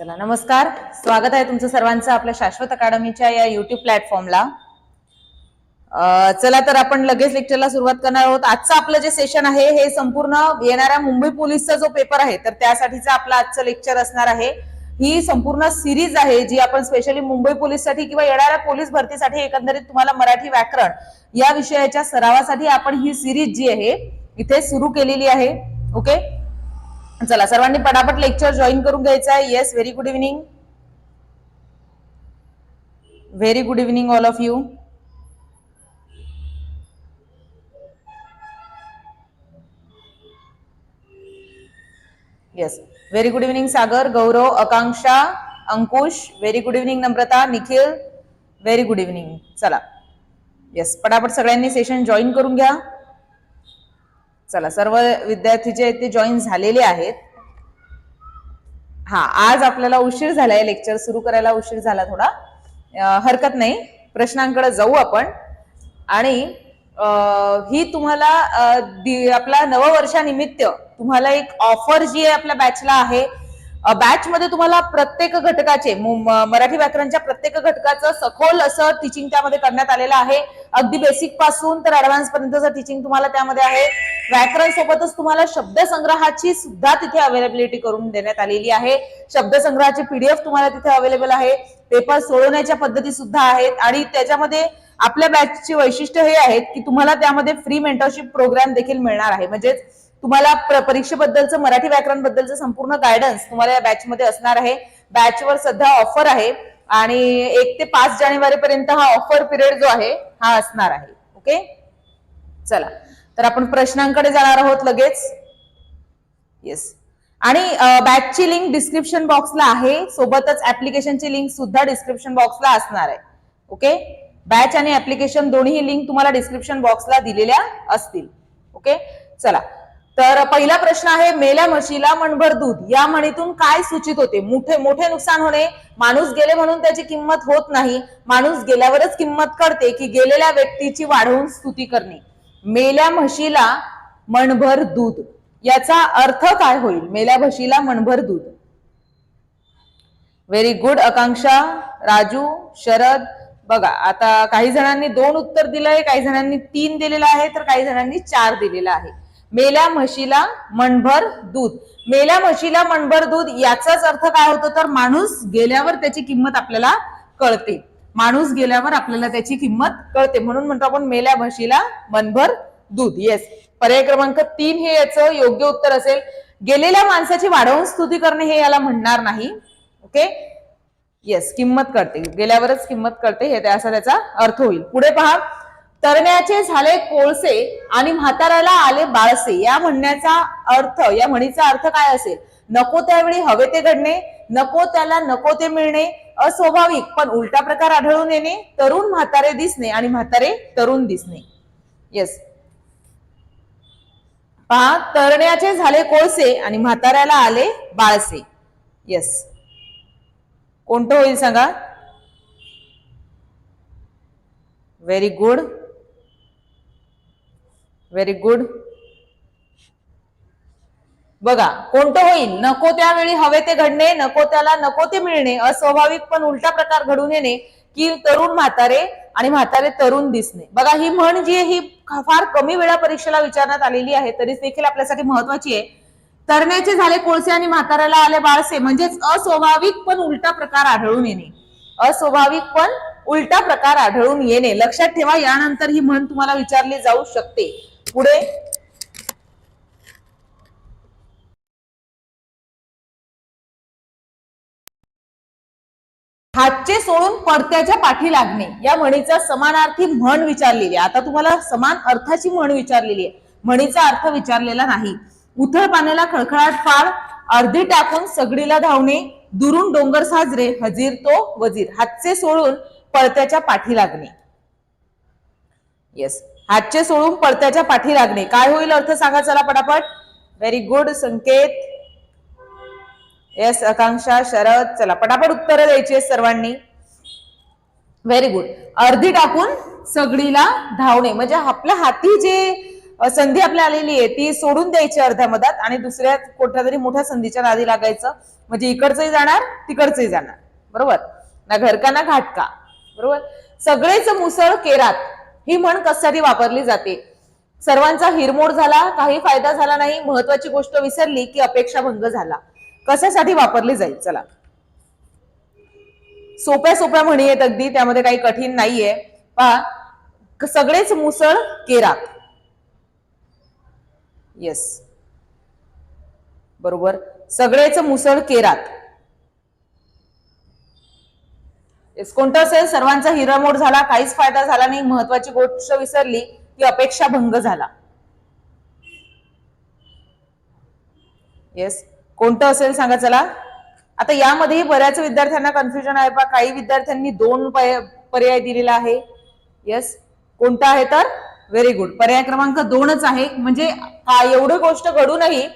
चला नमस्कार. स्वागत आहे तुमचं सर्वांचं आपल्या शाश्वत अकादमीच्या या युट्यूब प्लॅटफॉर्मला चला तर आपण लगेच लेक्चरला सुरुवात करणार आहोत. आजचं आपलं जे सेशन आहे हे संपूर्ण येणाऱ्या मुंबई पोलीसचा जो पेपर आहे तर त्यासाठीचं आपलं आजचं लेक्चर असणार आहे. ही संपूर्ण सिरीज आहे जी आपण स्पेशली मुंबई पोलीससाठी किंवा येणाऱ्या पोलीस भरतीसाठी एकंदरीत तुम्हाला मराठी व्याकरण या विषयाच्या सरावासाठी आपण ही सिरीज जी आहे इथे सुरू केलेली आहे. ओके चला सर्वांनी पटापट लेक्चर जॉईन करून घ्यायचं आहे. Yes very good evening very good evening all of you yes very good evening Sagar Gaurav Akanksha Ankush very good evening Namrata Nikhil very good evening चला येस पटापट सगळ्यांनी सेशन जॉईन करून घ्या. चला सर्व विद्यार्थी जे आहेत ते जॉईन झालेले आहेत. हा आज आपल्याला उशीर झालाय लेक्चर सुरू करायला उशीर झाला थोडा. हरकत नाही प्रश्नांकडे जाऊ आपण. आणि ही तुम्हाला आपला नववर्षानिमित्त तुम्हाला एक ऑफर जी आहे आपल्या बॅचला आहे बॅच मध्ये तुम्हाला प्रत्येक घटकाचे मराठी व्याकरणच्या प्रत्येक घटकाचं सखोल असं टीचिंग त्यामध्ये करण्यात आलेलं आहे. अगदी बेसिकपासून तर ऍडव्हान्स पर्यंतचं टीचिंग तुम्हाला त्यामध्ये आहे. व्याकरण सोबतच तुम्हाला शब्दसंग्रहाची सुद्धा तिथे अवेलेबिलिटी करून देण्यात आलेली आहे. शब्दसंग्रहाची पीडीएफ तुम्हाला तिथे अवेलेबल आहे. पेपर सोडवण्याच्या पद्धती सुद्धा आहेत. आणि त्याच्यामध्ये आपल्या बॅचची वैशिष्ट्य हे आहेत की तुम्हाला त्यामध्ये फ्री मेंटरशिप प्रोग्राम देखील मिळणार आहे. म्हणजेच तुम्हाला प्र- परीक्षेबद्दलचं मराठी व्याकरण बद्दलचं संपूर्ण गायडन्स तुम्हाला या बॅच मध्ये असणार आहे. बॅचवर सध्या ऑफर आहे आणि एक ते पाच जानेवारी पर्यंत हा ऑफर पिरियड जो आहे हा असणार आहे. ओके चला. तर आपण प्रश्नांकडे जाणार आहोत लगेच. येस आणि बॅचची लिंक डिस्क्रिप्शन बॉक्सला आहे. सोबतच ऍप्लिकेशनची लिंक सुद्धा डिस्क्रिप्शन बॉक्सला असणार आहे. ओके बॅच आणि ऍप्लिकेशन दोन्ही लिंक तुम्हाला डिस्क्रिप्शन बॉक्सला दिलेल्या असतील. ओके चला. तर पहिला प्रश्न आहे मेल्या म्हशीला मणभर दूध. या म्हणीतून काय सूचित होते? मोठे मोठे नुकसान होणे. माणूस गेले म्हणून त्याची किंमत होत नाही. माणूस गेल्यावरच किंमत कळते की गेलेल्या व्यक्तीची वाढवून स्तुती करणे. मेल्या म्हशीला मणभर दूध. याचा अर्थ काय होईल? मेल्या म्हशीला मणभर दूध. Very good Akanksha Raju Sharad. बघा आता काही जणांनी दोन उत्तर दिलंय काही जणांनी तीन दिलेलं आहे तर काही जणांनी चार दिलेलं आहे. मेल्या म्हशीला मणभर दूध. मेल्या म्हशीला मणभर दूध याचाच अर्थ काय होतो? तर माणूस गेल्यावर त्याची किंमत आपल्याला कळते. माणूस गेल्यावर आपल्याला त्याची किंमत कळते. म्हणून म्हणतो आपण मेल्या म्हशीला मनभर दूध. येस पर्याय क्रमांक तीन हे याचं योग्य उत्तर असेल. गेलेल्या माणसाची वाढवून स्तुती करणे हे याला म्हणणार नाही. ओके येस किंमत कळते. गेल्यावरच किंमत कळते. हे त्या- असा त्याचा अर्थ होईल. पुढे पहा. तरण्याचे झाले कोळसे आणि म्हाताऱ्याला आले बाळसे. या म्हणण्याचा अर्थ या म्हणीचा अर्थ काय असेल? नको त्यावेळी हवे ते घडणे नको त्याला नको ते मिळणे अस्वाभाविक. पण उलटा प्रकार आढळून येणे तरुण म्हातारे दिसणे आणि म्हातारे तरुण दिसणे. येस पहा तरण्याचे झाले कोळसे आणि म्हाताऱ्याला आले बाळसे. येस कोणतं होईल सांगा? व्हेरी गुड व्हेरी गुड बघा कोणतं होईल? नको त्यावेळी हवे ते घडणे नको त्याला नको ते मिळणे. अस्वाभाविक पण उलटा प्रकार घडून येणे की तरुण म्हातारे आणि म्हातारे तरुण दिसणे. बघा ही म्हण जी आहे ही फार कमी वेळा परीक्षेला विचारण्यात आलेली आहे तरी देखील आपल्यासाठी महत्वाची आहे. तरण्याचे झाले कोळसे आणि म्हाताऱ्याला आले बाळसे. म्हणजेच अस्वाभाविक पण उलटा प्रकार आढळून येणे. अस्वाभाविक पण उलटा प्रकार आढळून येणे. लक्षात ठेवा यानंतर ही म्हण तुम्हाला विचारली जाऊ शकते. पुढे. हातचे सोडून पडत्याच्या पाठी लागणे. या म्हणीचा समानार्थी म्हण विचारलेली आहे. आता तुम्हाला समान अर्थाची म्हण विचारलेली आहे. म्हणीचा अर्थ विचारलेला नाही. उथळ पाण्याला खळखळाट फाळ अर्धी टाकून सगडीला धावणे दुरून डोंगर साजरे हजीर तो वजीर. हातचे सोडून पळत्याच्या पाठी लागणे. येस हातचे सोडून पडत्याच्या पाठी लागणे. काय होईल अर्थ सांगा चला पटापट. Very good Sanket. Yes Akanksha Sharad चला पटापट उत्तरं द्यायची सर्वांनी. व्हेरी गुड अर्धी टाकून सगळीला धावणे. म्हणजे आपल्या हाती जे संधी आपल्या आलेली आहे ती सोडून द्यायची अर्ध्या मधात आणि दुसऱ्या कुठल्या तरी मोठ्या संधीच्या नादी लागायचं. म्हणजे इकडचंही जाणार तिकडचंही जाणार. बरोबर? ना घरका ना घाटका. बरोबर? सगळेच मुसळ केरात. ही म्हण कशासाठी वापरली जाते. सर्वांचा हिरमोड झाला काही फायदा झाला नाही महत्वाची गोष्ट विसरली की अपेक्षा भंग झाला. कशासाठी वापरली जाईल? चला. सोप्या सोप्या म्हणी आहेत अगदी त्यामध्ये काही कठीण नाहीये. पहा सगळेच मुसळ केरात. येस बरोबर? सगळेच मुसळ केरात. येस कोणतं असेल सर्वांचा हिरामोड झाला काहीच फायदा झाला नाही महत्वाची गोष्ट विसरली की अपेक्षा भंग झाला. येस कोणतं असेल सांगा चला. आता यामध्येही बऱ्याच विद्यार्थ्यांना कन्फ्युजन आहे पा काही विद्यार्थ्यांनी दोन पर्याय दिलेला आहे. येस कोणता आहे तर? व्हेरी गुड पर्याय क्रमांक दोनच आहे. म्हणजे का एवढी गोष्ट घडूनही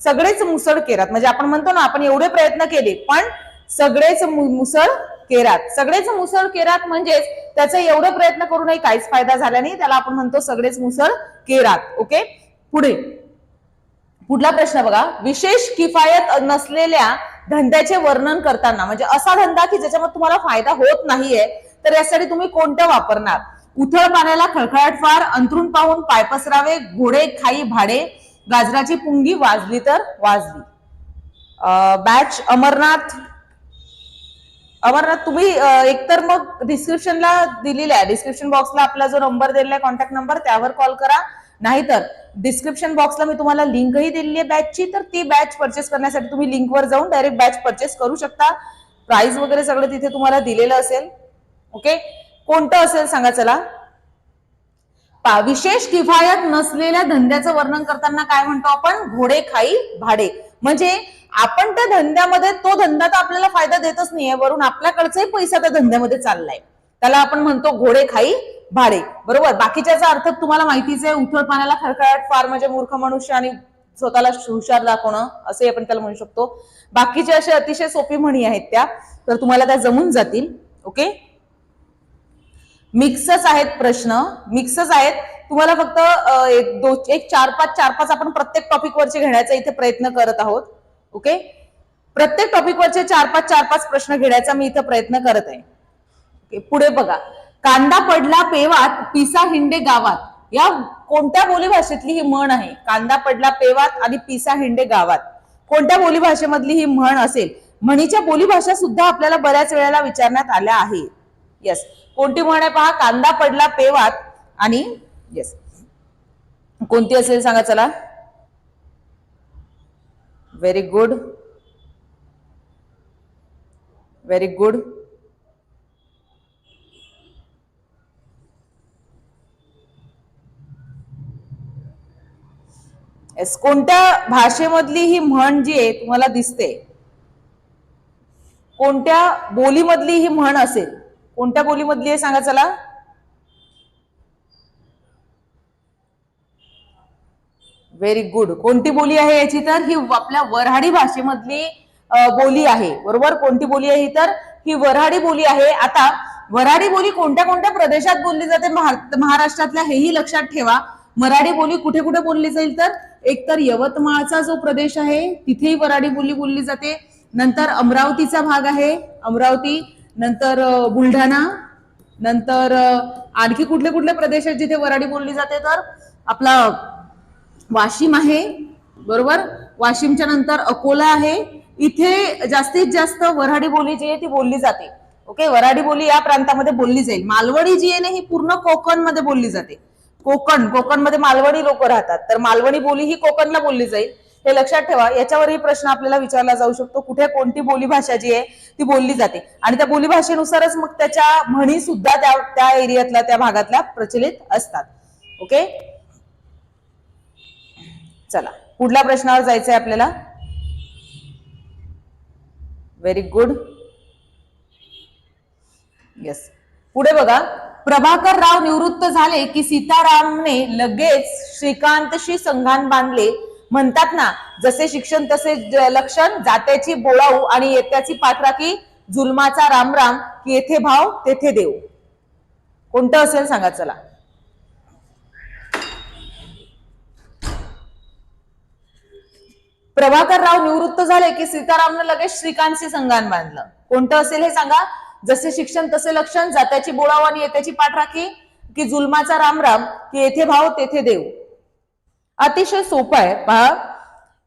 सगळेच मुसळ केलात म्हणजे आपण म्हणतो ना आपण एवढे प्रयत्न केले पण सगळेच मुसळ केरात. सगळेच मुसळ केरात म्हणजेच त्याचा एवढे प्रयत्न करूनही काहीच फायदा झाला नाही. त्याला आपण म्हणतो सगळेच मुसळ केरात. ओके पुढे. पुढला प्रश्न बघा. विशेष किफायत नसलेल्या धंद्याचे वर्णन करताना म्हणजे असा धंदा की ज्याच्यामध्ये तुम्हाला फायदा होत नाहीये तर यासाठी तुम्ही कोणतं वापरणार? उथळ पाण्याला खळखळाट फार अंतरून पाहून पाय पसरावे घोडे खाई भाडे गाजराची पुंगी वाजली तर वाजली. बॅच अमरनाथ अमरनाथ तुम्ही एकतर मग डिस्क्रिप्शनला दिलेला आहे. डिस्क्रिप्शन बॉक्सला आपला जो नंबर दिलेला आहे कॉन्टॅक्ट नंबर त्यावर कॉल करा. नाहीतर डिस्क्रिप्शन बॉक्सला मी तुम्हाला लिंकही दिलेली आहे बॅचची तर ती बॅच परचेस करण्यासाठी तुम्ही लिंकवर जाऊन डायरेक्ट बॅच परचेस करू शकता. प्राइस वगैरे सगळं तिथे तुम्हाला दिलेलं असेल. ओके कोणतं असेल सांगा चला. विशेष किफायत नसलेल्या धंद्याचं वर्णन करताना काय म्हणतो आपण? घोडे खाई भाडे. म्हणजे आपण त्या धंद्यामध्ये तो धंदा तर आपल्याला फायदा देतच नाहीये. वरून आपल्याकडचाही पैसा त्या धंद्यामध्ये चाललाय. त्याला आपण म्हणतो घोडे खाई भाडे. बरोबर? बाकीच्याचा अर्थ तुम्हाला माहितीच आहे उथळ पाण्याला खळखळाट फार म्हणजे मूर्ख मनुष्य आणि स्वतःला हुशार दाखवणं असे आपण त्याला म्हणू शकतो. बाकीचे असे अतिशय सोपी म्हणी आहेत त्या तर तुम्हाला त्या जमून जातील. ओके? मिक्सच आहेत प्रश्न. मिक्सच आहेत. तुम्हाला फक्त एक दो एक चार पाच चार पाच आपण प्रत्येक टॉपिकवरचे घेण्याचा इथे प्रयत्न करत आहोत ओके? प्रत्येक टॉपिकवरचे चार पाच चार पाच प्रश्न घेण्याचा मी इथं प्रयत्न करत आहे. ओके, पुढे बघा. कांदा पडला पेवात पिसा हिंडे गावात. या कोणत्या बोलीभाषेतली ही म्हण आहे? कांदा पडला पेवात आणि पिसा हिंडे गावात. कोणत्या बोलीभाषेमधली ही म्हण असेल? म्हणीच्या बोलीभाषा सुद्धा आपल्याला बऱ्याच वेळेला विचारण्यात आल्या आहे येस कोणती म्हण आहे पहा? कांदा पडला पेवात आणि येस कोणती असेल सांगा चला. Very good very good yes कोणत्या भाषेमधली ही म्हण जी आहे तुम्हाला दिसते? कोणत्या बोलीमधली ही म्हण असेल? कोणत्या बोलीमधली आहे सांगा चला? व्हेरी गुड कोणती बोली आहे याची तर? ही आपल्या वऱ्हाडी भाषेमधली बोली आहे. बरोबर? कोणती बोली आहे ही तर? ही वऱ्हाडी बोली आहे. आता वऱ्हाडी बोली कोणत्या कोणत्या प्रदेशात बोलली जाते? महाराष्ट्रातल्या हेही लक्षात ठेवा. मराठी बोली कुठे कुठे बोलली जाईल तर? एक तर यवतमाळचा जो प्रदेश आहे तिथेही वराडी बोली बोलली जाते. नंतर अमरावतीचा भाग आहे अमरावती. नंतर बुलढाणा. नंतर आणखी कुठले कुठले प्रदेश आहेत जिथे वराडी बोलली जाते तर? आपला वाशिम आहे. बरोबर? वाशिमच्या नंतर अकोला आहे. इथे जास्तीत जास्त वऱ्हाडी बोली जी आहे ती बोलली जाते. ओके? वऱ्हाडी बोली या प्रांतामध्ये बोलली जाईल. मालवणी जी आहे ना ही पूर्ण कोकणमध्ये बोलली जाते. कोकण कोकणमध्ये मालवणी लोक राहतात. तर मालवणी बोली ही कोकणला बोलली जाईल. हे लक्षात ठेवा. याच्यावरही प्रश्न आपल्याला विचारला जाऊ शकतो. कुठे कोणती बोलीभाषा जी आहे ती बोलली जाते. आणि त्या बोलीभाषेनुसारच मग त्याच्या म्हणी सुद्धा त्या त्या एरियातल्या त्या भागातल्या प्रचलित असतात. ओके? चला पुढल्या प्रश्नावर जायचंय आपल्याला. व्हेरी गुड येस पुढे बघा प्रभाकर राव निवृत्त झाले की सीतारामने लगेच श्रीकांतशी संघान बांधले. म्हणतात ना जसे शिक्षण तसे लक्षण जात्याची बोळाऊ आणि येत्याची पाठराखी जुलमाचा रामराम की येथे भाव तेथे देव. कोणतं असेल सांगा चला. प्रभाकर राव निवृत्त झाले की सीतारामनं लगेच श्रीकांतशी संगान बांधलं. कोणतं असेल हे सांगा. जसे शिक्षण तसे लक्षण जात्याची बोळाव आणि येत्याची पाठराखी की जुलमाचा रामराम की येथे भाव तेथे देव. अतिशय सोपं आहे पहा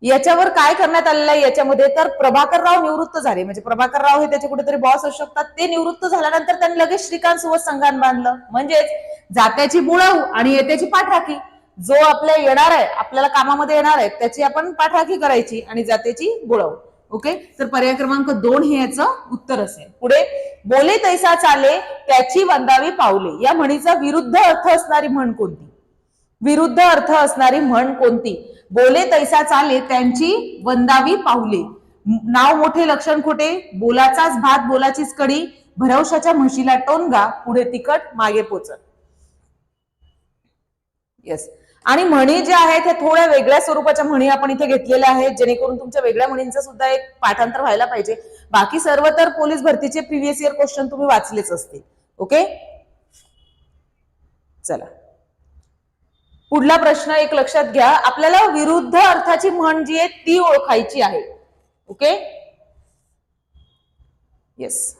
याच्यावर काय करण्यात आलेलं आहे याच्यामध्ये तर प्रभाकर राव निवृत्त झाले. म्हणजे प्रभाकर राव हे त्याचे कुठेतरी बॉस असू शकतात. ते निवृत्त झाल्यानंतर त्यांनी लगेच श्रीकांत सोबत संघान बांधलं. म्हणजेच जात्याची बुळाऊ आणि येत्याची पाठराखी. जो आपल्या येणार आहे आपल्याला कामामध्ये येणार आहे त्याची आपण पाठराखी करायची आणि जातीची गोळव. ओके तर पर्याय क्रमांक दोन हे याचं उत्तर असेल. पुढे बोले तैसा चाले त्याची वंदावी पावले. या म्हणीचा विरुद्ध अर्थ असणारी म्हण कोणती? विरुद्ध अर्थ असणारी म्हण कोणती? बोले तैसा चाले त्यांची वंदावी पावले. नाव मोठे लक्षण खोटे बोलाचाच भात बोलाचीच कडी भरवशाच्या म्हशीला टोनगा पुढे तिकट मागे पोचत येस आणि म्हणी ज्या आहेत हे थोड्या वेगळ्या स्वरूपाच्या म्हणी आपण इथे घेतलेल्या आहेत जेणेकरून तुमच्या वेगळ्या म्हणींचं सुद्धा एक पाठांतर व्हायला पाहिजे. बाकी सर्व तर पोलीस भरतीचे प्रिव्हियस इयर क्वेश्चन तुम्ही वाचलेच असतील. ओके चला. पुढला प्रश्न एक लक्षात घ्या. आपल्याला विरुद्ध अर्थाची म्हण जी आहे ती ओळखायची आहे. ओके येस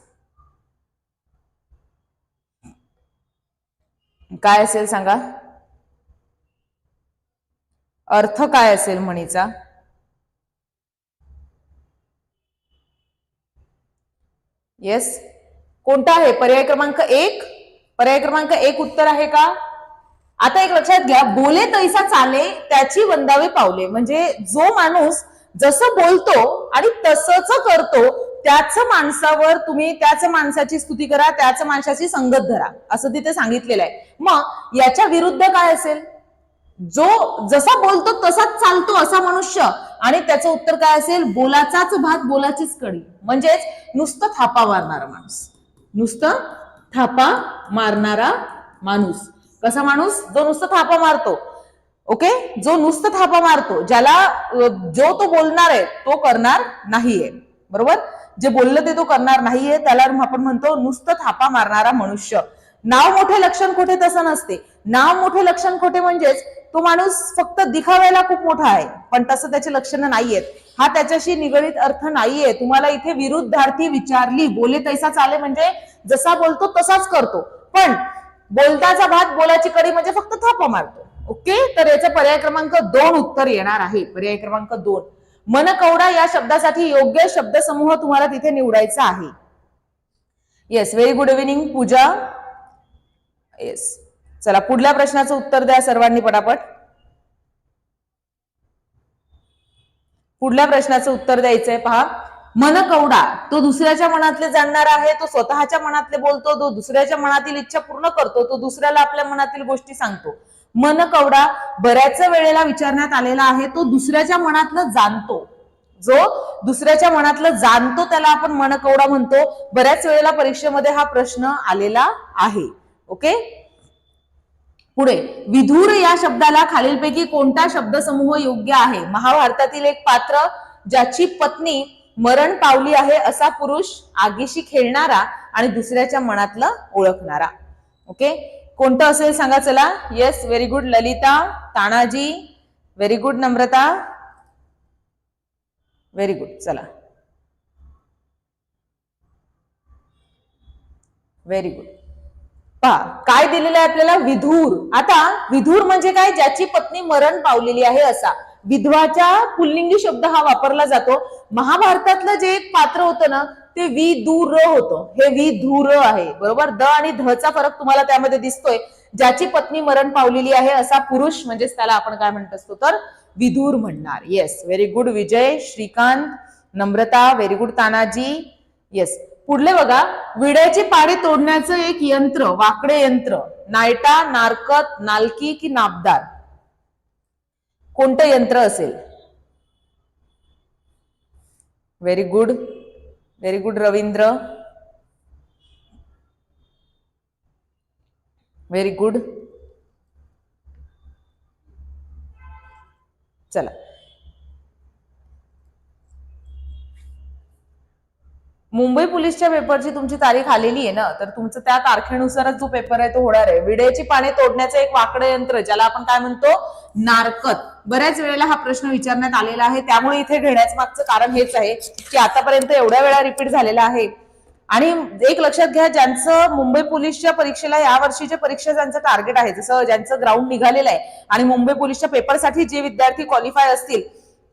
काय असेल सांगा? अर्थ काय असेल म्हणीचा? येस कोणता आहे? पर्याय क्रमांक एक? पर्याय क्रमांक एक उत्तर आहे का? आता एक लक्षात घ्या बोले तैसा चाले त्याची वंदावे पावले. म्हणजे जो माणूस जसं बोलतो आणि तसंच करतो त्याच माणसावर तुम्ही त्याच माणसाची स्तुती करा त्याच माणसाची संगत धरा. असं तिथे सांगितलेलं आहे. मग याच्या विरुद्ध काय असेल? जो जसा बोलतो तसाच चालतो असा मनुष्य. आणि त्याचं उत्तर काय असेल? बोलाचाच भात बोलाचीच कडी. म्हणजेच नुसतं थापा मारणारा माणूस. नुसतं थापा मारणारा माणूस. कसा माणूस? जो नुसतं थापा मारतो. ओके? जो नुसतं थापा मारतो ज्याला जो तो बोलणार आहे तो करणार नाहीये. बरोबर? जे बोललं ते तो करणार नाहीये. त्याला आपण म्हणतो नुसतं थापा मारणारा मनुष्य. नाव मोठे लक्षण खोटे तसं नसते. नाव मोठे लक्षण खोटे म्हणजेच तो माणूस फक्त दिखाव्याला खूप मोठा आहे. पण तसं त्याची लक्षणं नाहीयेत. हा त्याच्याशी निगडीत अर्थ नाहीये. तुम्हाला इथे विरुद्धार्थी विचारली बोले तैसा चाले म्हणजे जसा बोलतो तसाच करतो. पण बोलताचा भात बोलाची कडी म्हणजे फक्त थापा मारतो. ओके? तर याचा पर्याय क्रमांक दोन उत्तर येणार आहे. पर्याय क्रमांक दोन. मनकवडा या शब्दासाठी योग्य शब्दसमूह तुम्हाला तिथे निवडायचा आहे. Yes very good evening Pooja. Yes चला पुढल्या प्रश्नाचं उत्तर द्या सर्वांनी पटापट. पुढल्या प्रश्नाचं उत्तर द्यायचंय पहा. मन कवडा तो दुसऱ्याच्या मनातले जाणणारा आहे तो स्वतःच्या मनातले बोलतो तो दुसऱ्याच्या मनातील इच्छा पूर्ण करतो तो दुसऱ्याला आपल्या मनातील गोष्टी सांगतो. मन कवडा बऱ्याच वेळेला विचारण्यात आलेला आहे तो दुसऱ्याच्या मनातलं जाणतो. जो दुसऱ्याच्या मनातलं जाणतो त्याला आपण मनकवडा म्हणतो. बऱ्याच वेळेला परीक्षेमध्ये हा प्रश्न आलेला आहे. ओके? पुढे विधूर या शब्दाला खालीलपैकी कोणता शब्दसमूह योग्य आहे? महाभारतातील एक पात्र ज्याची पत्नी मरण पावली आहे असा पुरुष आगीशी खेळणारा आणि दुसऱ्याच्या मनातलं ओळखणारा. ओके? कोणतं असेल सांगा चला. Yes very good Lalita Tanaji. Very good Namrata. Very good चला. व्हेरी गुड पहा काय दिलेलं आहे आपल्याला? विधूर. आता विधूर म्हणजे काय? ज्याची पत्नी मरण पावलेली आहे असा. विधवाच्या पुल्लिंगी शब्द हा वापरला जातो. महाभारतातलं जे एक पात्र होतं ना ते विदूर होतं. हे विधूर आहे. बरोबर? द आणि धचा फरक तुम्हाला त्यामध्ये दिसतोय. ज्याची पत्नी मरण पावलेली आहे असा पुरुष म्हणजेच त्याला आपण काय म्हणत असतो? तर विधूर म्हणणार. Yes very good Vijay Shrikant Namrata very good Tanaji. Yes पुढले बघा विड्याची पाडी तोडण्याचं एक यंत्र वाकडे यंत्र नायटा नारकत नालकी की नाबदार. कोणतं यंत्र असेल? Very good very good Ravindra. Very good चला. मुंबई पोलीसच्या पेपरची तुमची तारीख आलेली आहे ना तर तुमचं त्या तारखेनुसारच जो पेपर आहे तो होणार आहे. विड्याची पाने तोडण्याचं एक वाकडं यंत्र ज्याला आपण काय म्हणतो? नारकत. बऱ्याच वेळेला हा प्रश्न विचारण्यात आलेला आहे. त्यामुळे इथे घेण्याचं मागचं कारण हेच आहे की आतापर्यंत एवढ्या वेळा रिपीट झालेला आहे. आणि एक लक्षात घ्या ज्यांचं मुंबई पोलीसच्या परीक्षेला या वर्षीच्या परीक्षा ज्यांचं टार्गेट आहे जसं ज्यांचं ग्राउंड निघालेलं आहे आणि मुंबई पोलीसच्या पेपरसाठी जे विद्यार्थी क्वालिफाय असतील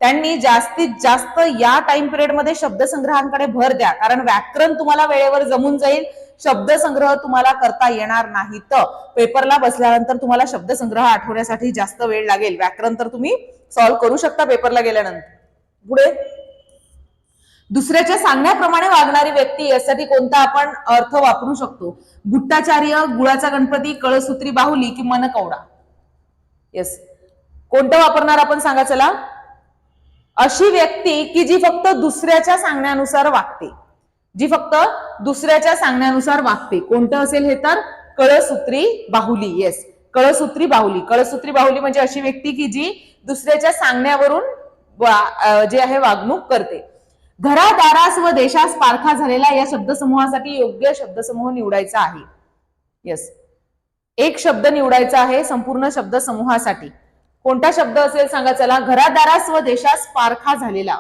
त्यांनी जास्तीत जास्त या टाइम पिरियडमध्ये शब्दसंग्रहांकडे भर द्या. कारण व्याकरण तुम्हाला वेळेवर जमून जाईल. शब्दसंग्रह तुम्हाला करता येणार नाही तर पेपरला बसल्यानंतर तुम्हाला शब्दसंग्रह आठवण्यासाठी जास्त वेळ लागेल. व्याकरण तर तुम्ही सॉल्व्ह करू शकता पेपरला गेल्यानंतर. पुढे. दुसऱ्याच्या सांगण्याप्रमाणे वागणारी व्यक्ती यासाठी कोणता आपण अर्थ वापरू शकतो? गुट्टाचार्य गुळाचा गणपती कळसूत्री बाहुली की मनकवडा? येस कोणतं वापरणार आपण सांगा चला? अशी व्यक्ती की जी फक्त दुसऱ्याच्या सांगण्यानुसार वागते. जी फक्त दुसऱ्याच्या सांगण्यानुसार वागते. कोणतं असेल हे तर कळसूत्री बाहुली. येस कळसूत्री बाहुली. कळसूत्री बाहुली म्हणजे अशी व्यक्ती की जी दुसऱ्याच्या सांगण्यावरून जे आहे वागणूक करते. घरादारास व देशास पारखा झालेला या शब्दसमूहासाठी योग्य शब्दसमूह निवडायचा आहे. येस एक शब्द निवडायचा आहे संपूर्ण शब्दसमूहासाठी. कोणता शब्द असेल सांगा चला. घरादारास व देशास पारखा झालेला.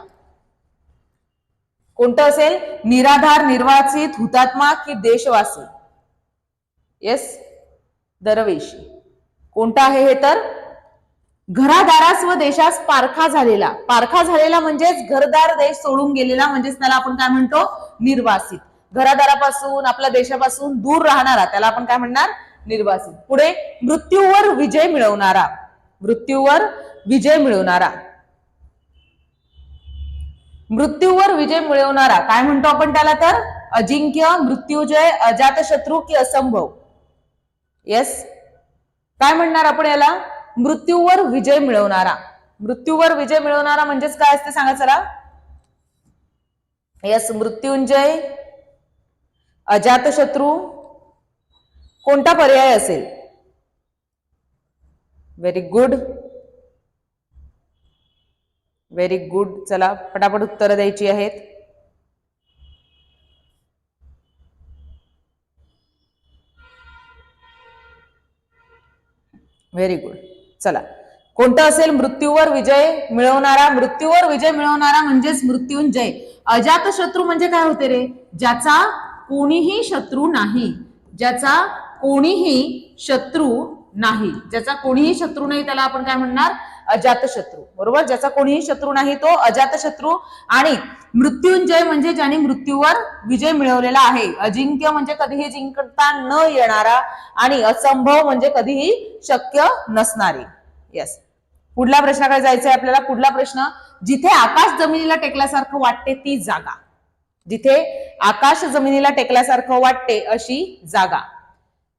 कोणतं असेल? निराधार निर्वाचित हुतात्मा की देशवासी? येस दरवेशी. कोणतं आहे हे तर? घरादारास व देशास पारखा झालेला. पारखा झालेला म्हणजेच घरदार देश सोडून गेलेला म्हणजेच त्याला आपण काय म्हणतो? निर्वासित. घरादारापासून आपल्या देशापासून दूर राहणारा त्याला आपण काय म्हणणार? निर्वासित. पुढे मृत्यूवर विजय मिळवणारा. मृत्यूवर विजय मिळवणारा. मृत्यूवर विजय मिळवणारा. काय म्हणतो आपण त्याला तर? अजिंक्य मृत्यूजय अजातशत्रू की असंभव. येस काय म्हणणार आपण याला? मृत्यूवर विजय मिळवणारा. मृत्यूवर विजय मिळवणारा म्हणजेच काय असते सांगा चला. यस मृत्युंजय अजातशत्रू. कोणता पर्याय असेल? व्हेरी गुड व्हेरी गुड चला पटापट उत्तरं द्यायची आहेत. व्हेरी गुड चला. कोणतं असेल मृत्यूवर विजय मिळवणारा? मृत्यूवर विजय मिळवणारा म्हणजेच मृत्युंजय. अजात शत्रू म्हणजे काय होते रे? ज्याचा कोणीही शत्रू नाही. ज्याचा कोणीही शत्रू नाही. ज्याचा कोणीही शत्रू नाही त्याला आपण काय म्हणणार? अजातशत्रू. बरोबर? ज्याचा कोणीही शत्रू नाही तो अजातशत्रू. आणि मृत्युंजय म्हणजे ज्याने मृत्यूवर विजय मिळवलेला आहे. अजिंक्य म्हणजे कधीही जिंकता न येणारा आणि असंभव म्हणजे कधीही शक्य नसणारी. येस पुढल्या प्रश्नाकडे जायचंय आपल्याला. पुढला प्रश्न जिथे आकाश जमिनीला टेकल्यासारखं वाटते ती जागा. जिथे आकाश जमिनीला टेकल्यासारखं वाटते अशी जागा.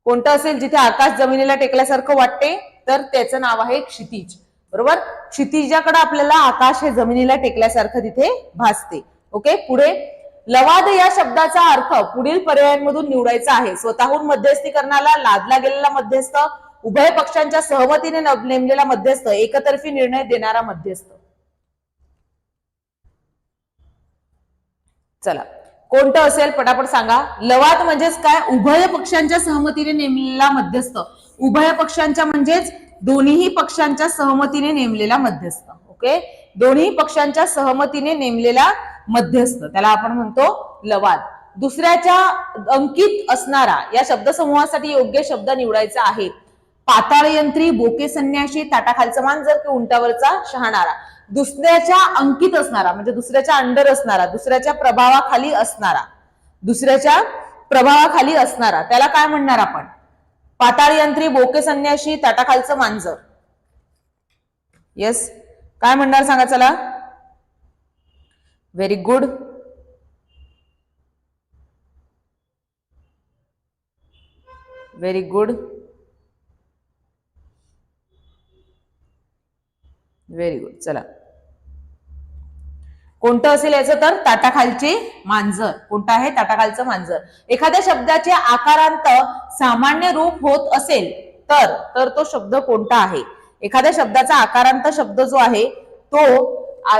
कोणतं असेल जिथे आकाश जमिनीला टेकल्यासारखं वाटते तर त्याचं नाव आहे क्षितिज. बरोबर? क्षितिजाकडे आपल्याला आकाश हे जमिनीला टेकल्यासारखं तिथे भासते. ओके? पुढे. लवाद या शब्दाचा अर्थ पुढील पर्यायांमधून निवडायचा आहे. स्वतःहून मध्यस्थीकरणाला लादला गेलेला मध्यस्थ उभय पक्षांच्या सहमतीने नेमलेला मध्यस्थ एकतर्फी निर्णय देणारा मध्यस्थ. चला. कोणतं असेल पटापट सांगा. लवाद म्हणजेच काय? उभय पक्षांच्या सहमतीने नेमलेला मध्यस्थ. उभय पक्षांच्या म्हणजेच दोन्ही पक्षांच्या सहमतीने नेमलेला मध्यस्थ. ओके दोन्ही पक्षांच्या सहमतीने नेमलेला मध्यस्थ. त्याला आपण म्हणतो लवाद. दुसऱ्याच्या अंकित असणारा या शब्दसमूहासाठी योग्य शब्द निवडायचा आहे. पाताळयंत्री बोके संन्याशी ताटाखालचं मांजर की उंटावरचा शहाणारा. दुसऱ्याच्या अंकित असणारा म्हणजे दुसऱ्याच्या अंडर असणारा दुसऱ्याच्या प्रभावाखाली असणारा दुसऱ्याच्या प्रभावाखाली असणारा त्याला काय म्हणणार आपण? पाताळयंत्री बोके संन्याशी ताटाखालचं मांजर येस काय म्हणणार सांगा चला? Very good very good very good चला. कोणतं असेल याचं तर? ताटाखालचे मांजर. कोणतं आहे? ताटाखालचं मांजर. एखाद्या शब्दाचे आकारांत सामान्य रूप होत असेल तर तर तो शब्द कोणता आहे? एखाद्या शब्दाचा आकारांत शब्द जो आहे तो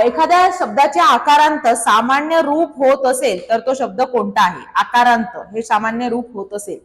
एखाद्या शब्दाचे आकारांत सामान्य रूप होत असेल तर तो शब्द कोणता आहे? आकारांत. हे सामान्य रूप होत असेल.